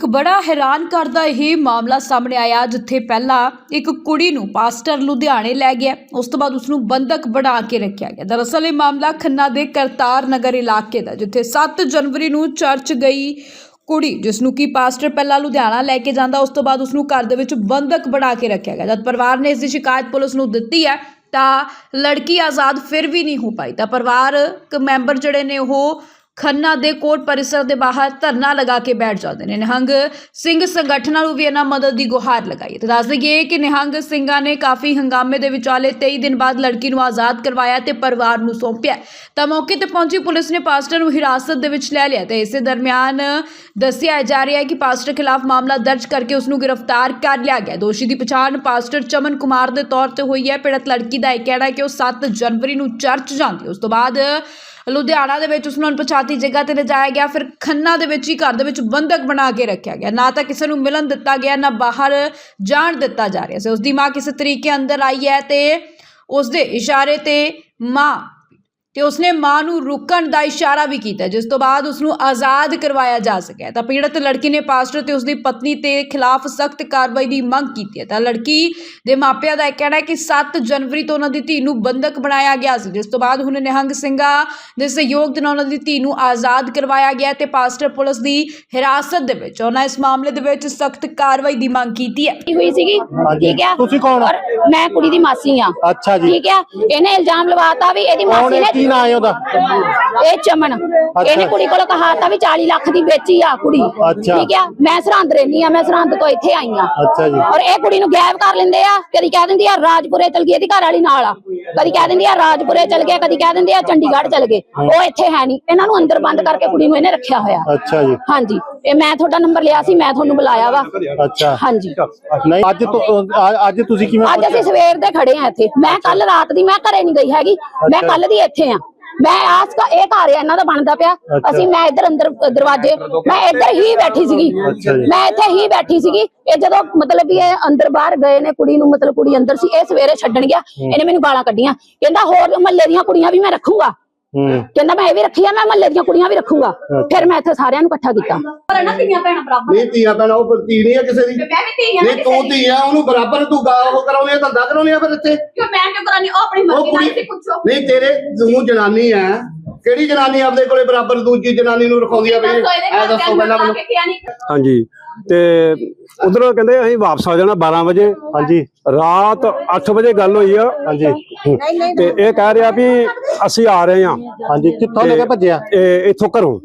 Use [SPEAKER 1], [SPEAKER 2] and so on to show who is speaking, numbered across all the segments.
[SPEAKER 1] ਇੱਕ ਬੜਾ ਹੈਰਾਨ ਕਰਦਾ ਇਹ ਮਾਮਲਾ ਸਾਹਮਣੇ ਆਇਆ, ਜਿੱਥੇ ਪਹਿਲਾਂ ਇੱਕ ਕੁੜੀ ਨੂੰ ਪਾਸਟਰ ਲੁਧਿਆਣੇ ਲੈ ਗਿਆ, ਉਸ ਤੋਂ ਬਾਅਦ ਉਸ ਨੂੰ ਬੰਦਕ ਬਣਾ ਕੇ ਰੱਖਿਆ ਗਿਆ। ਦਰਅਸਲ ਇਹ ਮਾਮਲਾ ਖੰਨਾ ਦੇ ਕਰਤਾਰ ਨਗਰ ਇਲਾਕੇ ਦਾ, ਜਿੱਥੇ 7 ਜਨਵਰੀ ਨੂੰ ਚਰਚ ਗਈ ਕੁੜੀ, ਜਿਸ ਨੂੰ ਕਿ ਪਾਸਟਰ ਪਹਿਲਾਂ ਲੁਧਿਆਣਾ ਲੈ ਕੇ ਜਾਂਦਾ, ਉਸ ਤੋਂ ਬਾਅਦ ਉਸ ਨੂੰ ਘਰ ਦੇ ਵਿੱਚ ਬੰਦਕ ਬਣਾ ਕੇ ਰੱਖਿਆ ਗਿਆ। ਜਦ ਪਰਿਵਾਰ ਨੇ ਇਸ ਦੀ ਸ਼ਿਕਾਇਤ ਪੁਲਿਸ ਨੂੰ ਦਿੱਤੀ ਹੈ, ਤਾਂ ਲੜਕੀ ਆਜ਼ਾਦ ਫਿਰ ਵੀ ਨਹੀਂ ਹੋ ਪਾਈ। ਤਾਂ ਪਰਿਵਾਰਕ ਮੈਂਬਰ ਜਿਹੜੇ ਨੇ ਉਹ ਖੰਨਾ ਦੇ ਕੋਰਟ ਪਰਿਸਰ ਦੇ ਬਾਹਰ ਧਰਨਾ ਲਗਾ ਕੇ ਬੈਠ ਜਾਂਦੇ ਨੇ। ਨਿਹੰਗ ਸਿੰਘ ਸੰਗਠਨਾਂ ਨੂੰ ਵੀ ਇਹਨਾਂ ਮਦਦ ਦੀ ਗੁਹਾਰ ਲਗਾਈ ਹੈ। ਤੇ ਦੱਸ ਦਈਏ ਕਿ ਨਿਹੰਗ ਸਿੰਘਾਂ ਨੇ ਕਾਫੀ ਹੰਗਾਮੇ ਦੇ ਵਿਚਾਲੇ 23 ਦਿਨ ਬਾਅਦ ਲੜਕੀ ਨੂੰ ਆਜ਼ਾਦ ਕਰਵਾਇਆ ਤੇ ਪਰਿਵਾਰ ਨੂੰ ਸੌਂਪਿਆ। ਤਾਂ ਮੌਕੇ ਤੇ ਪਹੁੰਚੀ ਪੁਲਿਸ ਨੇ ਪਾਸਟਰ ਨੂੰ ਹਿਰਾਸਤ ਦੇ ਵਿੱਚ ਲੈ ਲਿਆ ਤੇ ਇਸੇ ਦਰਮਿਆਨ ਦੱਸਿਆ ਜਾ ਰਿਹਾ ਹੈ ਕਿ ਪਾਸਟਰ ਖਿਲਾਫ ਮਾਮਲਾ ਦਰਜ ਕਰਕੇ ਉਸ ਨੂੰ ਗ੍ਰਿਫਤਾਰ ਕਰ ਲਿਆ ਗਿਆ। ਦੋਸ਼ੀ ਦੀ ਪਛਾਣ ਪਾਸਟਰ ਚਮਨ ਕੁਮਾਰ ਦੇ ਤੌਰ ਤੇ ਹੋਈ ਹੈ। ਪੀੜਤ ਲੜਕੀ ਦਾ ਇਹ ਕਹਿਣਾ ਹੈ ਕਿ ਉਹ 7 ਜਨਵਰੀ ਨੂੰ ਚਰਚ ਜਾਂਦੀ ਉਸ ਤੋਂ ਬਾਅਦ ਲੁਧਿਆਣਾ ਦੇ ਵਿੱਚ ਉਸ ਨੂੰ ਅਣਪਛਾਤੀ ਜਗ੍ਹਾ ਤੇ ਲਿਜਾਇਆ ਗਿਆ, ਫਿਰ ਖੰਨਾ ਦੇ ਵਿੱਚ ਹੀ ਘਰ ਦੇ ਵਿੱਚ ਬੰਦਕ ਬਣਾ ਕੇ ਰੱਖਿਆ ਗਿਆ। ਨਾ ਤਾਂ ਕਿਸੇ ਨੂੰ ਮਿਲਣ ਦਿੱਤਾ ਗਿਆ, ਨਾ ਬਾਹਰ ਜਾਣ ਦਿੱਤਾ ਜਾ ਰਿਹਾ ਸੀ। ਉਸ ਦੀ ਮਾਂ ਕਿਸੇ ਤਰੀਕੇ ਅੰਦਰ ਆਈ ਹੈ ਤੇ ਉਸ ਦੇ ਇਸ਼ਾਰੇ ਤੇ ਮਾਂ ਤੇ ਉਸਨੇ ਮਾਂ ਨੂੰ ਰੁਕਣ ਦਾ ਇਸ਼ਾਰਾ ਵੀ ਕੀਤਾ ਜਿਸ ਤੋਂ ਬਾਅਦ ਉਸ ਨੂੰ ਆਜ਼ਾਦ ਕਰਵਾਇਆ ਜਾ ਸਕਿਆ। ਤਾਂ ਪੀੜਤ ਲੜਕੀ ਨੇ ਪਾਸਟਰ ਤੇ ਉਸ ਦੀ ਪਤਨੀ ਤੇ ਖਿਲਾਫ ਸਖਤ ਕਾਰਵਾਈ ਦੀ ਮੰਗ ਕੀਤੀ ਹੈ। ਤਾਂ ਲੜਕੀ ਦੇ ਮਾਪਿਆਂ ਦਾ ਇਹ ਕਹਿਣਾ ਹੈ ਕਿ 7 ਜਨਵਰੀ ਤੋਂ ਉਹਨਾਂ ਦੀ ਧੀ ਨੂੰ ਬੰਦਕ ਬਣਾਇਆ ਗਿਆ ਸੀ ਜਿਸ ਤੋਂ ਬਾਅਦ ਹੁਣ ਨਿਹੰਗ ਸਿੰਘਾਂ ਦੇ ਸਹਿਯੋਗ ਦੇ ਨਾਲ ਉਹਨਾਂ ਦੀ ਧੀ ਨੂੰ ਆਜ਼ਾਦ ਕਰਵਾਇਆ ਗਿਆ ਤੇ ਪਾਸਟਰ ਪੁਲਿਸ ਦੀ ਹਿਰਾਸਤ ਦੇ ਵਿੱਚ ਉਹਨਾਂ ਇਸ ਮਾਮਲੇ ਦੇ ਵਿੱਚ ਸਖਤ ਕਾਰਵਾਈ ਦੀ ਮੰਗ ਕੀਤੀ ਹੈ।
[SPEAKER 2] ਹੋਈ ਸੀਗੀ। ਠੀਕ ਹੈ
[SPEAKER 3] ਤੁਸੀਂ ਕੌਣ ਹੋ?
[SPEAKER 2] ਮੈਂ ਕੁੜੀ ਦੀ ਮਾਸੀ ਆ
[SPEAKER 3] ਅੱਛਾ ਜੀ।
[SPEAKER 2] ਠੀਕ ਹੈ ਇਹਨੇ ਇਲਜ਼ਾਮ ਲਵਾਤਾ ਵੀ ਇਹਦੀ ਮਾਸੀ
[SPEAKER 3] ਹੈ
[SPEAKER 2] ਨੇ
[SPEAKER 3] ਕੀ ਨਾਂ ਹੈ ਉਹਦਾ?
[SPEAKER 2] ਇਹ ਚਮਨ। ਇਹਨੇ ਕੁੜੀ ਕੋਲੋਂ ਕਹਾਤਾ ਵੀ 40 ਲੱਖ ਦੀ ਵੇਚੀ ਆ ਕੁੜੀ।
[SPEAKER 3] ਅੱਛਾ।
[SPEAKER 2] ਠੀਕ ਹੈ ਮੈਂ ਸਰਹੰਦ ਰਹਿਨੀ ਆ ਮੈਂ ਸਰਹੰਦ ਤੋਂ ਇੱਥੇ ਆਈ ਆ।
[SPEAKER 3] ਅੱਛਾ ਜੀ।
[SPEAKER 2] ਔਰ ਇਹ ਕੁੜੀ ਨੂੰ ਗਾਇਬ ਕਰ ਲੈਂਦੇ ਆ ਕਦੀ ਕਹਿ ਦਿੰਦੀ ਆ ਰਾਜਪੁਰੇ ਚਲ ਗਈ ਇਹਦੀ ਘਰ ਵਾਲੀ ਨਾਲ ਆ। ਕਦੀ ਕਹਿ ਦਿੰਦੀ ਆ ਰਾਜਪੁਰੇ ਚਲ ਗਿਆ ਕਦੀ ਕਹਿ ਦਿੰਦੀ ਆ ਚੰਡੀਗੜ੍ਹ ਚਲ ਗਏ। ਉਹ ਇੱਥੇ ਹੈ ਨਹੀਂ। ਇਹਨਾਂ ਨੂੰ ਅੰਦਰ ਬੰਦ ਕਰਕੇ ਕੁੜੀ ਨੂੰ ਇਹਨੇ ਰੱਖਿਆ ਹੋਇਆ।
[SPEAKER 3] ਅੱਛਾ ਜੀ।
[SPEAKER 2] ਹਾਂਜੀ। ਇਹ ਮੈਂ ਤੁਹਾਡਾ ਨੰਬਰ ਲਿਆ ਸੀ ਮੈਂ ਤੁਹਾਨੂੰ ਬੁਲਾਇਆ ਵਾ।
[SPEAKER 3] ਅੱਛਾ।
[SPEAKER 2] ਹਾਂਜੀ।
[SPEAKER 3] ਨਹੀਂ ਅੱਜ ਤੋਂ ਅ- ਅੱਜ ਤੁਸੀਂ ਕਿਵੇਂ
[SPEAKER 2] ਅੱਜ ਅਸੀਂ ਸਵੇਰ ਦੇ ਖੜੇ ਆ ਇੱਥੇ। ਮੈਂ ਕੱਲ ਰਾਤ ਦੀ ਮੈਂ ਘਰੇ ਨਹੀਂ ਗਈ ਹੈਗੀ। ਮੈਂ। ਕੱਲ ਦੀ ਇੱਥੇ ਆ ਮੈਂ ਆਸ ਕਾ ਇਹ ਘਰ ਇਹਨਾਂ ਦਾ ਬਣਦਾ ਪਿਆ। ਅਸੀਂ ਮੈਂ ਇੱਧਰ ਅੰਦਰ ਦਰਵਾਜ਼ੇ ਮੈਂ ਇੱਧਰ ਹੀ ਬੈਠੀ ਸੀਗੀ। ਮੈਂ ਇੱਥੇ ਹੀ ਬੈਠੀ ਸੀਗੀ। ਇਹ ਜਦੋਂ ਮਤਲਬ ਵੀ ਇਹ ਅੰਦਰ ਬਾਹਰ ਗਏ ਨੇ ਕੁੜੀ ਨੂੰ ਮਤਲਬ ਕੁੜੀ ਅੰਦਰ ਸੀ ਇਹ ਸਵੇਰੇ ਛੱਡਣ ਗਿਆ। ਇਹਨੇ ਮੈਨੂੰ ਗਾਲਾਂ ਕੱਢੀਆਂ। ਕਹਿੰਦਾ ਹੋਰ ਮਹੱਲੇ ਦੀਆਂ ਕੁੜੀਆਂ ਵੀ ਮੈਂ ਰੱਖੂੰਗਾ। ਕਹਿੰਦਾ ਮੈਂ ਇਹ ਵੀ ਰੱਖੀ ਆ ਮੈਂ ਮਹੱਲੇ ਦੀਆਂ ਕੁੜੀਆਂ ਵੀ ਰੱਖੂੰਗਾ। ਫਿਰ ਮੈਂ ਇੱਥੇ ਸਾਰਿਆਂ ਨੂੰ ਇਕੱਠਾ ਕੀਤਾ।
[SPEAKER 4] ਪਰ ਨਾ ਧੀਆਂ ਭੈਣਾਂ ਬਰਾਬਰ
[SPEAKER 5] ਨਹੀਂ ਧੀਆਂ ਭੈਣਾਂ ਉਹ ਧੀ ਨਹੀਂ ਹੈ ਕਿਸੇ ਦੀ।
[SPEAKER 4] ਮੈਂ ਵੀ ਧੀਆਂ
[SPEAKER 5] ਨਹੀਂ ਤੂੰ ਧੀ ਆ ਉਹਨੂੰ ਬਰਾਬਰ ਤੂੰ ਗਾ ਉਹ ਕਰਾਉਣੀ ਆ ਧੰਦਾ ਕਰਾਉਣੀ ਆ ਫਿਰ ਇੱਥੇ।
[SPEAKER 4] ਕਿਉਂ ਮੈਂ ਕਿਉਂ ਕਰਾਨੀ ਉਹ ਆਪਣੀ ਮਰਜ਼ੀ ਨਾਲ ਸੀ ਪੁੱਛੋ।
[SPEAKER 5] ਨਹੀਂ ਤੇਰੇ ਤੂੰ ਜਨਾਨੀ ਆ। ਕਿਹੜੀ ਜਨਾਨੀ ਆਪਦੇ ਕੋਲੇ ਬਰਾਬਰ ਦੂਜੀ ਜਨਾਨੀ ਨੂੰ ਰਖਾਉਂਦੀ ਆ ਬਈ ਐ ਦੱਸੋ ਪਹਿਲਾਂ ਮੈਨੂੰ।
[SPEAKER 6] ਹਾਂਜੀ ਤੇ ਉਧਰੋਂ ਕਹਿੰਦੇ ਅਸੀਂ ਵਾਪਸ ਆ ਜਾਣਾ 12 ਵਜੇ।
[SPEAKER 3] ਹਾਂਜੀ।
[SPEAKER 6] ਰਾਤ 8 ਵਜੇ ਗੱਲ ਹੋਈ ਆ।
[SPEAKER 3] ਹਾਂਜੀ।
[SPEAKER 6] ਤੇ ਇਹ ਕਹਿ ਰਿਹਾ ਵੀ ਅਸੀਂ ਆ ਰਹੇ ਹਾਂ।
[SPEAKER 3] ਹਾਂਜੀ ਕਿੱਥੋਂ ਲੈ ਕੇ ਭੱਜਿਆ?
[SPEAKER 6] ਇਹ ਇੱਥੋਂ ਘਰੋਂ।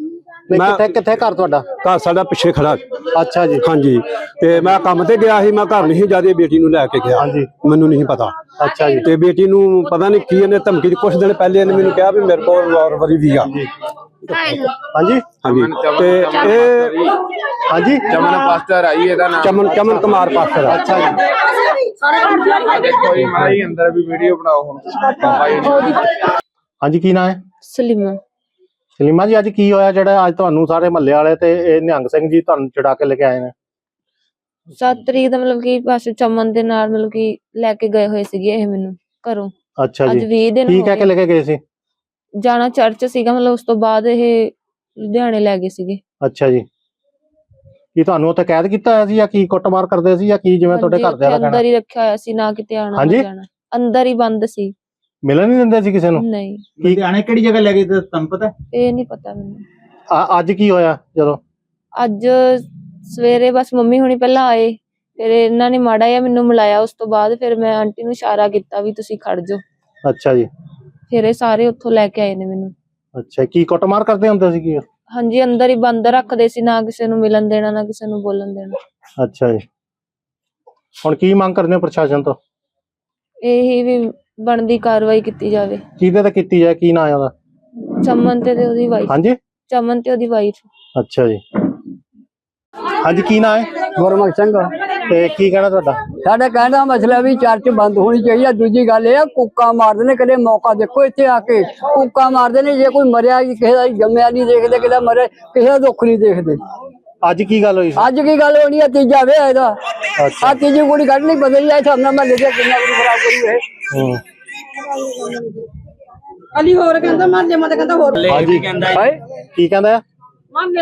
[SPEAKER 6] ਮੈਂ
[SPEAKER 3] ਕਿੱਥੇ ਕਿੱਥੇ ਘਰ ਤੁਹਾਡਾ?
[SPEAKER 6] ਘਰ ਸਾਡਾ ਪਿੱਛੇ ਖੜਾ।
[SPEAKER 3] ਅੱਛਾ ਜੀ।
[SPEAKER 6] ਹਾਂਜੀ। ਤੇ ਮੈਂ ਕੰਮ ਤੇ ਗਿਆ ਸੀ ਮੈਂ ਘਰ ਨਹੀਂ ਜਾਦੇ ਬੇਟੀ ਨੂੰ ਲੈ ਕੇ ਗਿਆ।
[SPEAKER 3] ਹਾਂਜੀ।
[SPEAKER 6] ਮੈਨੂੰ ਨਹੀਂ ਪਤਾ।
[SPEAKER 3] ਅੱਛਾ ਜੀ।
[SPEAKER 6] ਤੇ ਬੇਟੀ ਨੂੰ ਪਤਾ ਨਹੀਂ ਕੀ ਇਹਨੇ ਧਮਕੀ ਦੀ ਕੁਝ ਦਿਨ ਪਹਿਲੇ ਇਹਨੇ ਮੈਨੂੰ ਕਿਹਾ ਵੀ ਮੇਰੇ ਕੋਲ ਰਿਵਾਲਵਰ ਵੀ ਆ।
[SPEAKER 3] ਹਾਂਜੀ।
[SPEAKER 6] ਹਾਂਜੀ? ਤੇ ਇਹ
[SPEAKER 3] ਹਾਂਜੀ?
[SPEAKER 7] ਚਮਨ ਪਾਸਟਰ ਆਈ ਇਹਦਾ ਨਾਮ।
[SPEAKER 6] ਚਮਨ ਚਮਨ ਕੁਮਾਰ ਪਾਸਟਰ।
[SPEAKER 3] ਅੱਛਾ ਜੀ।
[SPEAKER 7] ਦੇਖੋ ਜੀ ਮਾਈ ਅੰਦਰ ਵੀ ਵੀਡੀਓ ਬਣਾਓ ਹੁਣ।
[SPEAKER 3] ਹਾਂਜੀ ਕੀ ਨਾਂ ਹੈ?
[SPEAKER 8] ਸਲੀਮਾ।
[SPEAKER 3] ਸਲੀਮਾ ਜੀ ਅੱਜ ਕੀ ਹੋਇਆ? ਜਿਹੜਾ ਅੱਜ ਤੁਹਾਨੂੰ ਸਾਰੇ ਮਹੱਲੇ ਵਾਲੇ ਤੇ ਇਹ ਨਿਹੰਗ ਸਿੰਘ ਜੀ ਤੁਹਾਨੂੰ ਚੜਾ ਕੇ ਲੈ ਕੇ ਆਏ ਨੇ?
[SPEAKER 8] 7 ਤਰੀਕ ਦਾ ਮਤਲਬ ਕਿ ਬਸ ਚਮਨ ਦੇ ਨਾਲ ਮਤਲਬ ਕਿ ਲੈ ਕੇ ਗਏ ਹੋਏ ਸੀਗੇ ਇਹ ਮੈਨੂੰ ਘਰੋਂ।
[SPEAKER 3] ਅੱਛਾ
[SPEAKER 8] ਅੱਜ
[SPEAKER 3] ਜੀ
[SPEAKER 8] 20 ਦਿਨ
[SPEAKER 3] ਕੀ
[SPEAKER 8] ਹੋ
[SPEAKER 3] ਕਹਿ ਕੇ ਲੈ ਕੇ ਗਏ ਸੀ?
[SPEAKER 8] ਜਾਣਾ ਚਰਚ ਸੀਗਾ ਮਤਲਬ ਉਸ ਤੋਂ ਬਾਅਦ ਇਹ ਲੁਧਿਆਣੇ ਲੈ ਗਏ ਸੀਗੇ।
[SPEAKER 3] ਅੱਛਾ ਜੀ। ਕੀ ਤੁਹਾਨੂੰ ਉੱਥੇ ਕੈਦ ਕੀਤਾ ਹੋਇਆ ਸੀ ਜਾਂ ਕੀ ਕੁੱਟਮਾਰ ਕਰਦੇ ਸੀ ਜਾਂ ਕੀ ਜਿਵੇਂ ਤੁਹਾਡੇ ਘਰਦਿਆਂ ਦਾ
[SPEAKER 8] ਉੱਥੇ
[SPEAKER 3] ਕਹਿਣਾ?
[SPEAKER 8] ਅੰਦਰ ਹੀ ਰੱਖਿਆ ਹੋਇਆ ਸੀ ਨਾ ਕਿਤੇ ਆਣਾ ਜਾਣਾ। ਅੰਦਰ ਹੀ ਬੰਦ ਸੀ।
[SPEAKER 3] ਮਿਲਣ ਨਹੀਂ ਦਿੰਦੇ ਸੀ ਕਿਸੇ ਨੂੰ?
[SPEAKER 8] ਨਹੀਂ।
[SPEAKER 9] ਲੁਧਿਆਣੇ ਕਿਹੜੀ ਜਗ੍ਹਾ ਲੈ ਗਏ ਤੇ ਤੁਹਾਨੂੰ ਪਤਾ? ਹੈ?
[SPEAKER 8] ਇਹ ਨਹੀਂ ਪਤਾ ਮੈਨੂੰ।
[SPEAKER 3] ਆ- ਅੱਜ ਕੀ ਹੋਇਆ ਜਦੋਂ?
[SPEAKER 8] ਅੱਜ ਸਵੇਰੇ ਬਸ ਮੰਮੀ ਹੁਣੀ ਪਹਿਲਾਂ ਆਏ ਫਿਰ ਇਹਨਾਂ ਨੇ ਮਾੜਾ ਜਿਹਾ ਮੈਨੂੰ ਮਿਲਾਇਆ ਉਸ ਤੋਂ ਬਾਅਦ ਫਿਰ ਮੈਂ ਆਂਟੀ ਨੂੰ ਇਸ਼ਾਰਾ ਕੀਤਾ ਵੀ ਤੁਸੀਂ ਖੜ ਜਾਓ।
[SPEAKER 3] ਅੱਛਾ ਜੀ।
[SPEAKER 8] ਫਿਰ ਇਹ ਸਾਰੇ ਉੱਥੋਂ ਲੈ ਕੇ ਆਏ ਨੇ ਮੈਨੂੰ।
[SPEAKER 3] ਅੱਛਾ ਕੀ ਕੁੱਟਮਾਰ ਕਰਦੇ ਹੁੰਦੇ ਸੀ ਕੀ
[SPEAKER 8] ਹਾਂਜੀ ਅੰਦਰ ਹੀ ਬੰਦ ਰੱਖਦੇ ਸੀ ਨਾ ਕਿਸੇ ਨੂੰ ਮਿਲਣ ਦੇਣਾ ਨਾ ਕਿਸੇ ਨੂੰ ਬੋਲਣ ਦੇਣਾ।
[SPEAKER 3] ਅੱਛਾ ਜੀ। ਹੁਣ ਕੀ ਮੰਗ ਕਰਦੇ ਹੋ ਪ੍ਰਸ਼ਾਸਨ ਤੋਂ?
[SPEAKER 8] ਇਹੀ ਵੀ ਬਣਦੀ ਕਾਰਵਾਈ ਕੀਤੀ ਜਾਵੇ।
[SPEAKER 3] ਕਿਹਦੇ ਤੇ ਕੀਤੀ ਜਾਏ ਕੀ ਨਾਂ ਉਹਦਾ?
[SPEAKER 8] ਚਮਨ ਤੇ ਤੇ ਉਹਦੀ ਵਾਈਫ
[SPEAKER 3] ਹਾਂਜੀ?
[SPEAKER 8] ਚਮਨ ਤੇ ਉਹਦੀ ਵਾਈਫ
[SPEAKER 3] ਅੱਛਾ ਜੀ। ਹਾਂਜੀ ਕੀ ਨਾਂ ਹੈ?
[SPEAKER 10] ਗੁਰਮੁਖ ਸਿੰਘ।
[SPEAKER 3] ਤੇ ਕੀ ਕਹਿਣਾ ਤੁਹਾਡਾ?
[SPEAKER 10] ਸਾਡੇ ਕਹਿਣ ਦਾ ਮਸਲਾ ਵੀ ਚਰਚ ਬੰਦ ਹੋਣੀ ਚਾਹੀਦੀ ਹੈ। ਦੂਜੀ ਗੱਲ ਇਹ ਆ ਕੁੱਕਾ ਮਾਰਦੇ ਨੇ ਕਦੇ ਮੌਕਾ ਦੇਖੋ ਇੱਥੇ ਆ ਕੇ। ਕੁੱਕਾ ਮਾਰਦੇ ਨੇ ਜੇ ਕੋਈ ਮਰਿਆ ਕਿਸੇ ਦਾ ਜੰਮਿਆ ਨਹੀਂ ਦੇਖਦੇ ਕਿਸੇ ਦਾ ਮਰੇ ਕਿਸੇ ਦਾ ਦੁੱਖ ਨਹੀਂ ਦੇਖਦੇ।
[SPEAKER 3] ਅੱਜ ਕੀ ਗੱਲ ਹੋਈ ਸੀ?
[SPEAKER 10] ਅੱਜ ਕੀ ਗੱਲ ਹੋਣੀ ਹੈ ਤੀਜਾ ਵੇ ਇਹਦਾ। ਆ ਤੀਜੀ ਕੁੜੀ ਕੱਢ ਲਈ ਬਦਲ ਜਾਏ ਸਾਹਮਣੇ ਮੈਂ ਲੈ ਕੇ ਕਿੰਨਾ ਕੁ ਖਰਾਬ ਕਰੂ ਇਹ
[SPEAKER 3] ਹੂੰ।
[SPEAKER 4] ਅਲੀ ਹੋਰ ਕਹਿੰਦਾ ਮਾਰ ਜਮਾ ਤੇ ਕਹਿੰਦਾ ਹੋਰ।
[SPEAKER 3] ਹਾਂਜੀ।
[SPEAKER 10] ਹਾਏ
[SPEAKER 3] ਕੀ ਕਹਿੰਦਾ ਹੈ?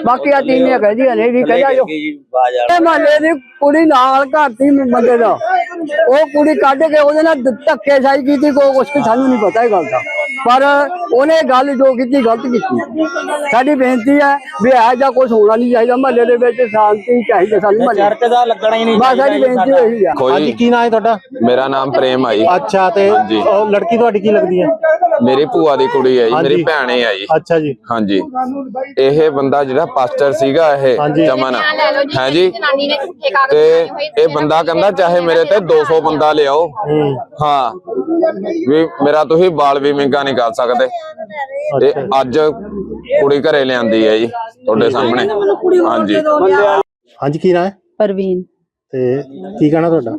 [SPEAKER 10] ਬਾਕੀ ਆ ਤੀਨੇ ਕਹਦੀਆਂ ਨੇ ਜੀ ਕਹਿੰਦਾ ਜੋ ਇਹ ਮਹੱਲੇ ਦੀ ਕੁੜੀ ਨਾਲ ਘਰ ਦੀ ਬੰਦੇ ਦਾ। ਉਹ ਕੁੜੀ ਕੱਢ ਕੇ ਉਹਦੇ ਨਾਲ ਧੱਕੇਸ਼ਾਹੀ ਕੀਤੀ ਕੋਈ ਕੁਛ ਵੀ ਸਾਨੂੰ ਨਹੀਂ ਪਤਾ ਇਹ ਗੱਲ ਦਾ। ਪਰ ਉਹਨੇ ਗੱਲ ਜੋ ਕੀਤੀ ਗਲਤ ਕੀਤੀ। ਸਾਡੀ ਬੇਨਤੀ ਹੈ ਵੀ ਇਹ ਜਾਂ ਕੁਝ ਹੋਣਾ ਨਹੀਂ ਚਾਹੀਦਾ। ਮਹੱਲੇ ਦੇ ਵਿੱਚ ਸ਼ਾਂਤੀ ਚਾਹੀਦੀ ਸਾਨੂੰ ਮਹੱਲੇ
[SPEAKER 9] ਚਰਚ ਦਾ ਲੱਗਣਾ ਹੀ ਨਹੀਂ
[SPEAKER 10] ਬਸ ਸਾਡੀ ਬੇਨਤੀ ਇਹੀ ਆ।
[SPEAKER 3] ਹਾਂਜੀ ਕੀ ਨਾਂ ਹੈ ਤੁਹਾਡਾ?
[SPEAKER 11] ਮੇਰਾ ਨਾਮ ਪ੍ਰੇਮ ਆ ਜੀ।
[SPEAKER 3] ਅੱਛਾ ਤੇ। ਉਹ ਲੜਕੀ ਤੁਹਾਡੀ ਕੀ ਲੱਗਦੀ ਹੈ?
[SPEAKER 11] ਮੇਰੀ ਭੂਆ ਦੀ ਕੁੜੀ ਹੈ ਜੀ। ਮੇਰੀ ਭੈਣ ਹੈ ਜੀ।
[SPEAKER 3] ਅੱਛਾ ਜੀ।
[SPEAKER 11] ਹਾਂਜੀ। ਇਹ ਬੰਦਾ ਜਿਹੜਾ ਪਾਸਟਰ ਸੀਗਾ ਇਹ
[SPEAKER 3] ਹਾਂਜੀ।
[SPEAKER 11] ਚਮਨ। ਹੈ ਜੀ? ਤੇ ਇਹ ਬੰਦਾ ਕਹਿੰਦਾ ਚਾਹੇ ਮੇਰੇ ਤੇ 200 ਬੰਦਾ ਲਿਆਓ। ਹਾਂ। ਵੀ ਮੇਰਾ ਤੁਸੀਂ ਬਾਲ ਵੀ ਮਿੰਗਾ ਨਹੀਂ ਕਰ ਸਕਦੇ। ਤੇ ਅੱਜ ਕੁੜੀ ਘਰੇ ਲਿਆਂਦੀ ਹੈ ਜੀ ਤੁਹਾਡੇ ਸਾਹਮਣੇ। ਹਾਂਜੀ।
[SPEAKER 3] ਹਾਂਜੀ ਕੀ ਨਾਂ ਹੈ?
[SPEAKER 12] ਪਰਵੀਨ।
[SPEAKER 3] ਤੇ ਕੀ ਕਹਿਣਾ ਤੁਹਾਡਾ?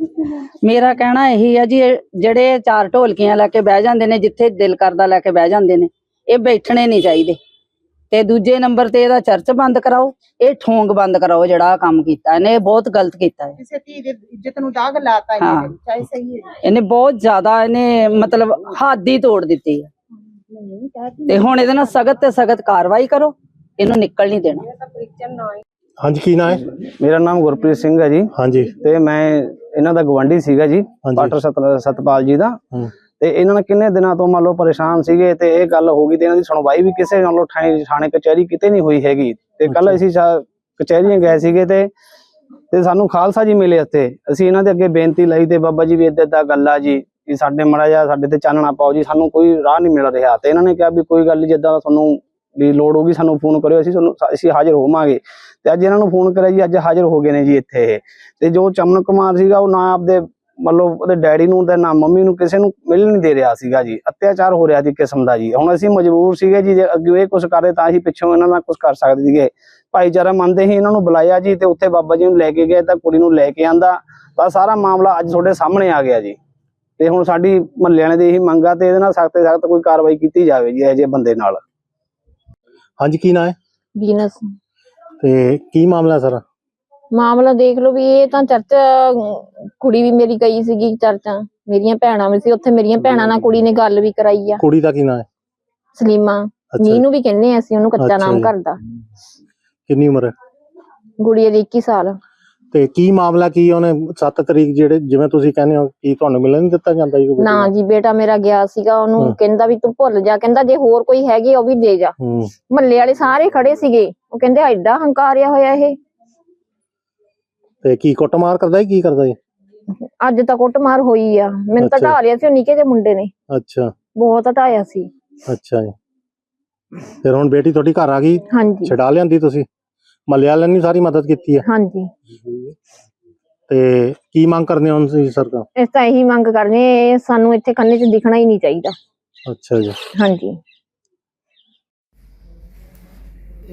[SPEAKER 12] ਮੇਰਾ ਕਹਿਣਾ ਇਹੀ ਆ ਜੀ ਇਹ ਜਿਹੜੇ ਚਾਰ ਢੋਲਕੀਆਂ ਲੈ ਕੇ ਬਹਿ ਜਾਂਦੇ ਨੇ ਜਿੱਥੇ ਦਿਲ ਕਰਦਾ ਲੈ ਕੇ ਬਹਿ ਜਾਂਦੇ ਨੇ ਇਹ ਬੈਠਣੇ ਨਹੀਂ ਚਾਹੀਦੇ। ਤੇ ਦੂਜੇ ਨੰਬਰ ਤੇ ਇਹਦਾ ਚਰਚ ਬੰਦ ਕਰਾਓ ਇਹ ਠੋਂਗ ਬੰਦ ਕਰਾਓ ਜਿਹੜਾ ਆਹ ਕੰਮ ਕੀਤਾ ਇਹਨੇ ਇਹ ਬਹੁਤ ਗਲਤ ਕੀਤਾ ਹੈ।
[SPEAKER 4] ਕਿਸੇ ਧੀ ਦੀ ਇੱਜ਼ਤ ਨੂੰ ਦਾਗ ਲਾਤਾ
[SPEAKER 12] ਹਾਂ।
[SPEAKER 4] ਇਹਨੇ ਚਾਹੇ ਸਹੀ ਹੈ।
[SPEAKER 12] ਇਹਨੇ ਬਹੁਤ ਜ਼ਿਆਦਾ ਇਹਨੇ ਮਤਲਬ ਹੱਦ ਹੀ ਤੋੜ ਦਿੱਤੀ ਹੈ। ਤੇ ਹੁਣ ਇਹਦੇ ਨਾਲ ਸਖਤ ਤੇ ਸਖਤ ਕਾਰਵਾਈ ਕਰੋ ਇਹਨੂੰ ਨਿਕਲ ਨਹੀਂ ਦੇਣਾ।
[SPEAKER 3] ਹਾਂਜੀ ਕੀ ਨਾਂ ਹੈ?
[SPEAKER 6] ਮੇਰਾ ਨਾਮ ਗੁਰਪ੍ਰੀਤ ਸਿੰਘ ਹੈ ਜੀ।
[SPEAKER 3] ਹਾਂਜੀ।
[SPEAKER 6] ਤੇ ਮੈਂ ਇਹਨਾਂ ਦਾ ਗਵੰਡੀ ਸੀਗਾ ਜੀ ਪਾਟਰ ਸਤ- ਸਤਪਾਲ ਜੀ ਦਾ। ਤੇ ਇਹਨਾਂ ਨੇ ਕਿੰਨੇ ਦਿਨਾਂ ਤੋਂ ਮੰਨ ਲਓ ਪਰੇਸ਼ਾਨ ਸੀਗੇ ਤੇ ਇਹ ਗੱਲ ਹੋ ਗਈ ਤੇ ਇਹਨਾਂ ਦੀ ਸੁਣਵਾਈ ਵੀ ਕਿਸੇ ਨਾਲੋਂ ਥਾਣੇ ਥਾਣੇ ਕਚਹਿਰੀ ਕਿਤੇ ਨਹੀਂ ਹੋਈ ਹੈਗੀ। ਤੇ ਕੱਲ ਅਸੀਂ ਕਚਹਿਰੀਆਂ ਗਏ ਸੀਗੇ ਤੇ ਤੇ ਸਾਨੂੰ ਖਾਲਸਾ ਜੀ ਮਿਲੇ ਉੱਥੇ। ਅਸੀਂ ਇਹਨਾਂ ਦੇ ਅੱਗੇ ਬੇਨਤੀ ਲਈ ਤੇ ਬਾਬਾ ਜੀ ਵੀ ਏਦਾਂ ਏਦਾਂ ਗੱਲ ਆ ਜੀ। ਵੀ ਸਾਡੇ ਮੜਾ ਜਾ ਸਾਡੇ ਤੇ ਚਾਨਣਾ ਪਾਓ ਜੀ, ਸਾਨੂੰ ਕੋਈ ਰਾਹ ਨਹੀਂ ਮਿਲ ਰਿਹਾ। ਤੇ ਇਹਨਾਂ ਨੇ ਕਿਹਾ ਵੀ ਕੋਈ ਗੱਲ ਨਹੀਂ ਜਿੱਦਾਂ ਤੁਹਾਨੂੰ ਵੀ ਲੋੜ ਹੋਗੀ ਸਾਨੂੰ ਫੋਨ ਕਰਿਓ, ਅਸੀਂ ਤੁਹਾਨੂੰ ਅਸੀਂ ਹਾਜ਼ਰ ਹੋਵਾਂਗੇ। ਤੇ ਅੱਜ ਇਹਨਾਂ ਨੂੰ ਫੋਨ ਕਰਿਆ ਜੀ, ਅੱਜ ਹਾਜ਼ਰ ਹੋ ਗਏ ਨੇ ਜੀ ਇੱਥੇ ਇਹ। ਤੇ ਜੋ ਚਮਨ ਕੁਮਾਰ ਸੀਗਾ, ਉਹ ਨਾ ਆਪਦੇ ਮਤਲਬ ਉਹਦੇ ਡੈਡੀ ਨੂੰ ਤੇ ਨਾ ਮੰਮੀ ਨੂੰ ਕਿਸੇ ਨੂੰ ਮਿਲ ਨਹੀਂ ਦੇ ਰਿਹਾ ਸੀਗਾ ਜੀ। ਅਤਿਆਚਾਰ ਹੋ ਰਿਹਾ ਸੀ ਕਿਸਮ ਦਾ ਜੀ। ਹੁਣ ਅਸੀਂ ਮਜਬੂਰ ਸੀਗੇ ਜੀ, ਜੇ ਅੱਗੇ ਇਹ ਕੁਝ ਕਰਦੇ ਤਾਂ ਅਸੀਂ ਪਿੱਛੋਂ ਇਹਨਾਂ ਨਾਲ ਕੁਝ ਕਰ ਸਕਦੇ ਸੀਗੇ। ਭਾਈਚਾਰਾ ਮੰਨਦੇ ਹੀ ਇਹਨਾਂ ਨੂੰ ਬੁਲਾਇਆ ਜੀ ਤੇ ਉੱਥੇ ਬਾਬਾ ਜੀ ਨੂੰ ਲੈ ਕੇ ਗਏ, ਤਾਂ ਕੁੜੀ ਨੂੰ ਲੈ ਕੇ ਆਂਦਾ। ਤਾਂ ਸਾਰਾ ਮਾਮਲਾ ਅੱਜ ਤੁਹਾਡੇ ਸਾਹਮਣੇ ਆ ਗਿਆ ਜੀ। ਤੇ ਹੁਣ ਸਾਡੀ ਮਹੱਲੇ ਵਾਲਿਆਂ ਦੀ ਇਹੀ ਮੰਗ ਆ ਤੇ ਇਹਦੇ ਨਾਲ ਸਖਤ ਸਖਤ ਕੋਈ ਕਾਰਵਾਈ ਕੀਤੀ ਜਾਵੇ ਜੀ ਇਹੋ ਜਿਹੇ ਬੰਦੇ ਨਾਲ।
[SPEAKER 3] ਹਾਂਜੀ ਕੀ ਨਾਂ ਹੈ?
[SPEAKER 8] ਵੀਨਸ
[SPEAKER 3] ਤੇ ਕੀ ਮਾਮਲਾ ਸਰ?
[SPEAKER 8] ਮਾਮਲਾ ਦੇਖ ਲਓ ਵੀ ਇਹ ਤਾਂ ਚਰਚ ਕੁੜੀ ਵੀ ਮੇਰੀ ਗਈ ਸੀਗੀ ਚਰਚਾਂ। ਮੇਰੀਆਂ ਭੈਣਾਂ ਵੀ ਸੀ ਉੱਥੇ ਮੇਰੀਆਂ ਭੈਣਾਂ ਨਾਲ ਕੁੜੀ ਨੇ ਗੱਲ ਵੀ ਕਰਾਈ ਆ।
[SPEAKER 3] ਕੁੜੀ ਦਾ ਕੀ ਨਾਂ ਹੈ?
[SPEAKER 8] ਸਲੀਮਾ। ਨੀਨੂੰ ਵੀ ਕਹਿੰਦੇ ਆ ਅਸੀਂ ਉਹਨੂੰ ਕੱਚਾ ਨਾਮ
[SPEAKER 3] ਜੀ।
[SPEAKER 8] ਕਰਦਾ
[SPEAKER 3] ਕਿੰਨੀ ਉਮਰ ਹੈ?
[SPEAKER 8] ਗੁੜੀਆ ਦੀ 21 ਸਾਲ।
[SPEAKER 3] ਤੇ ਕੀ ਮਾਮਲਾ ਕੀ ਉਹਨੇ 7 ਤਰੀਕ ਜਿਹੜੇ ਜਿਵੇਂ ਤੁਸੀਂ ਕਹਿੰਦੇ ਹੋ ਕੀ ਤੁਹਾਨੂੰ ਮਿਲਣ ਨਹੀਂ ਦਿੱਤਾ ਜਾਂਦਾ ਜੀ ਕੋਈ
[SPEAKER 8] ਨਾ? ਜੀ ਬੇਟਾ ਮੇਰਾ ਗਿਆ ਸੀਗਾ ਉਹਨੂੰ। ਕਹਿੰਦਾ ਵੀ ਤੂੰ ਭੁੱਲ ਜਾ ਕਹਿੰਦਾ ਜੇ ਹੋਰ ਕੋਈ ਹੈਗੀ ਉਹ ਵੀ ਦੇ ਜਾ।
[SPEAKER 3] ਹੂੰ।
[SPEAKER 8] ਮਹੱਲੇ ਵਾਲੇ ਸਾਰੇ ਖੜੇ ਸੀਗੇ ਉਹ ਕਹਿੰਦੇ ਐਡਾ ਹੰਕਾਰਿਆ ਹੋਇਆ ਇਹ।
[SPEAKER 3] ਤੇ ਕੀ ਕੁੱਟਮਾਰ ਕਰਦਾ ਹੈ ਕੀ ਕਰਦਾ ਹੈ
[SPEAKER 8] ਅੱਜ ਤਾਂ ਕੁੱਟਮਾਰ ਹੋਈ ਆ ਮੈਨੂੰ ਤਾਂ
[SPEAKER 3] ਅੱਛਾ।
[SPEAKER 8] ਢਾ ਲਿਆ ਸੀ ਉਹ ਨਿੱਕੇ ਜਿਹੇ ਮੁੰਡੇ ਨੇ।
[SPEAKER 3] ਅੱਛਾ।
[SPEAKER 8] ਬਹੁਤ ਹਟਾਇਆ ਸੀ।
[SPEAKER 3] ਅੱਛਾ ਜੀ। ਫਿਰ ਹੁਣ ਬੇਟੀ ਤੁਹਾਡੀ ਘਰ ਆ ਗਈ?
[SPEAKER 8] ਹਾਂਜੀ।
[SPEAKER 3] ਛਡਾ ਲਿਆਂਦੀ ਤੁਸੀਂ? ਮਹੱਲੇ ਵਾਲਿਆਂ ਨੇ ਸਾਰੀ ਮਦਦ ਕੀਤੀ ਹੈ।
[SPEAKER 8] ਹਾਂਜੀ।
[SPEAKER 3] ਤੇ ਕੀ ਮੰਗ ਕਰਨੇ ਹੋ ਤੁਸੀਂ ਸਰਕਾਰ
[SPEAKER 8] ਇਸ ਤਾਂ ਇਹੀ ਮੰਗ ਕਰਨੀ ਹੈ ਇਹ ਸਾਨੂੰ ਇੱਥੇ ਕੰਨੇ 'ਚ ਦਿਖਣਾ ਹੀ ਨਹੀਂ ਚਾਹੀਦਾ।
[SPEAKER 3] ਅੱਛਾ ਜੀ।
[SPEAKER 8] ਹਾਂਜੀ।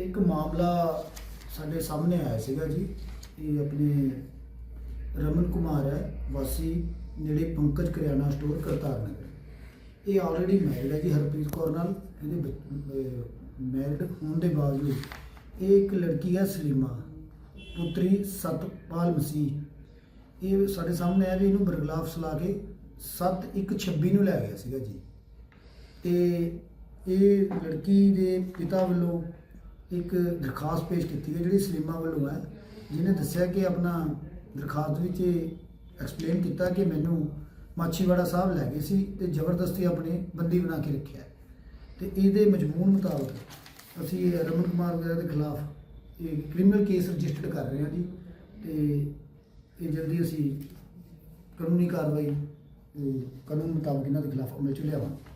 [SPEAKER 9] ਇੱਕ ਮਾਮਲਾ ਸਾਡੇ ਸਾਹਮਣੇ ਆਇਆ ਸੀਗਾ ਜੀ। ਇਹ ਆਪਣੇ ਰਮਨ ਕੁਮਾਰ ਹੈ ਵਾਸੀ ਨੇੜੇ ਪੰਕਜ ਕਰਿਆਨਾ ਸਟੋਰ ਕਰਤਾਰ ਨਗਰ। ਇਹ ਆਲਰੇਡੀ ਮੈਰਿਡ ਹੈ ਜੀ ਹਰਪ੍ਰੀਤ ਕੌਰ ਨਾਲ। ਇਹਦੇ ਮੈਰਿਡ ਹੋਣ ਦੇ ਬਾਵਜੂਦ ਇਹ ਇੱਕ ਲੜਕੀ ਹੈ ਸਲੀਮਾ, ਪੁੱਤਰੀ ਸਤਪਾਲ ਮਸੀਹ। ਇਹ ਸਾਡੇ ਸਾਹਮਣੇ ਆਇਆ ਵੀ ਇਹਨੂੰ ਬਰਗਲਾਫ ਸਲਾ ਕੇ 7126 ਨੂੰ ਲੈ ਗਿਆ ਸੀਗਾ ਜੀ। ਤੇ ਇਹ ਲੜਕੀ ਦੇ ਪਿਤਾ ਵੱਲੋਂ ਇੱਕ ਦਰਖਾਸਤ ਪੇਸ਼ ਕੀਤੀ ਹੈ ਜਿਹੜੀ ਸਲੀਮਾ ਵੱਲੋਂ ਹੈ, ਜਿਹਨੇ ਦੱਸਿਆ ਕਿ ਆਪਣਾ ਦਰਖਾਸਤ ਵਿੱਚ ਐਕਸਪਲੇਨ ਕੀਤਾ ਕਿ ਮੈਨੂੰ ਮਾਛੀਵਾੜਾ ਸਾਹਿਬ ਲੈ ਗਏ ਸੀ ਤੇ ਜ਼ਬਰਦਸਤੀ ਆਪਣੇ ਬੰਦੀ ਬਣਾ ਕੇ ਰੱਖਿਆ। ਤੇ ਇਹਦੇ ਮਜਮੂਨ ਮੁਤਾਬਕ ਅਸੀਂ ਰਮਨ ਕੁਮਾਰ ਵਗੈਰਾ ਦੇ ਖਿਲਾਫ ਇਹ ਕ੍ਰਿਮੀਨਲ ਕੇਸ ਰਜਿਸਟਰਡ ਕਰ ਰਹੇ ਹਾਂ ਜੀ ਤੇ ਇਹ ਜਲਦੀ ਅਸੀਂ ਕਾਨੂੰਨੀ ਕਾਰਵਾਈ ਅਹ, ਕਾਨੂੰਨ ਮੁਤਾਬਕ ਇਹਨਾਂ ਦੇ ਖਿਲਾਫ ਅਮਲ ਚ ਲਿਆਵਾਂਗੇ।